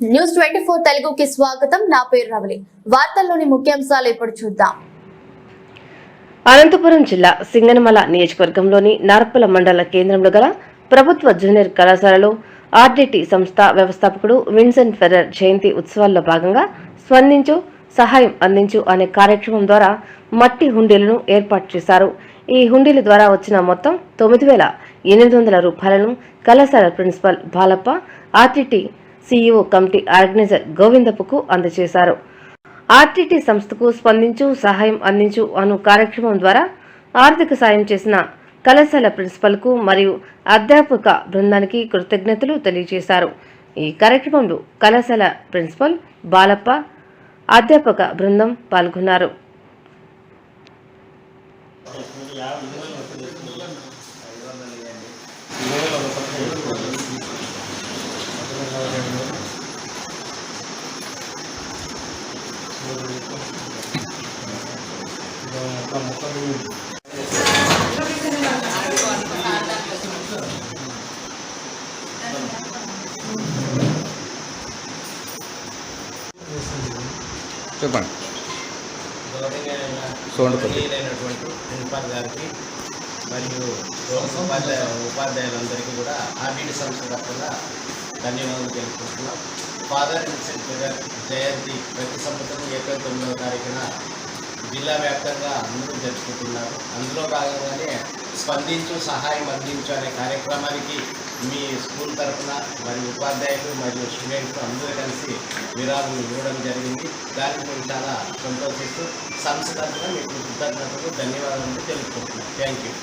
News twenty four తెలుగుకి స్వాగతం. నా పేరు రవలి. వార్తల్లోని ముఖ్యాంశాలు ఇప్పుడు చూద్దాం. అనంతపురం జిల్లా సింగనమల నియోజకవర్గంలోని నార్పల మండల కేంద్రంలో గల ప్రభుత్వ జూనియర్ కళాశాలలో ఆర్డిటి సంస్థ వ్యవస్థాపకుడు విన్సెంట్ ఫెర్రర్ జయంతి ఉత్సవాల్లో భాగంగా స్పందించు సహాయం అందించు అనే కార్యక్రమం ద్వారా మట్టి హుండీలను ఏర్పాటు చేశారు. ఈ హుండీల ద్వారా వచ్చిన మొత్తం తొమ్మిది వేల ఎనిమిది వందల రూపాయలను కళాశాల principal Balappa RTT CEO committee organiser గోవిందపుకు అందజేశారు. ఆర్టీటీ సంస్థకు స్పందించు సహాయం అందించు అను కార్యక్రమం ద్వారా ఆర్థిక సాయం చేసిన కళాశాల ప్రిన్సిపల్కు మరియు అధ్యాపక బృందానికి కృతజ్ఞతలు తెలియజేశారు. ఈ కార్యక్రమంలో కళాశాల ప్రిన్సిపల్ బాలప్ప అధ్యాపక బృందం పాల్గొన్నారు. చెప్పండి. సౌండ్ ప్రిన్సిపాల్ గారికి మరియు ఉపాధ్యాయ ఉపాధ్యాయులందరికీ కూడా ఆర్డీటీ సంస్థ తరఫున ధన్యవాదాలు తెలుపుకుంటున్నాం. ఫాదర్ జయంతి ప్రతి సంవత్సరం ఇరవై తొమ్మిదవ తారీఖున జిల్లా వ్యాప్తంగా అందరూ జరుపుకుంటున్నారు. అందులో భాగంగానే స్పందించు సహాయం అందించు అనే కార్యక్రమానికి మీ స్కూల్ తరఫున మరియు ఉపాధ్యాయులు మరియు స్టూడెంట్స్ అందరూ కలిసి విరాళం ఇవ్వడం జరిగింది. దానికి మేము చాలా సంతోషిస్తూ సంస్థ తరఫున మీకు కృతజ్ఞతలు ధన్యవాదాలు తెలుపుకుంటున్నాం. Thank you.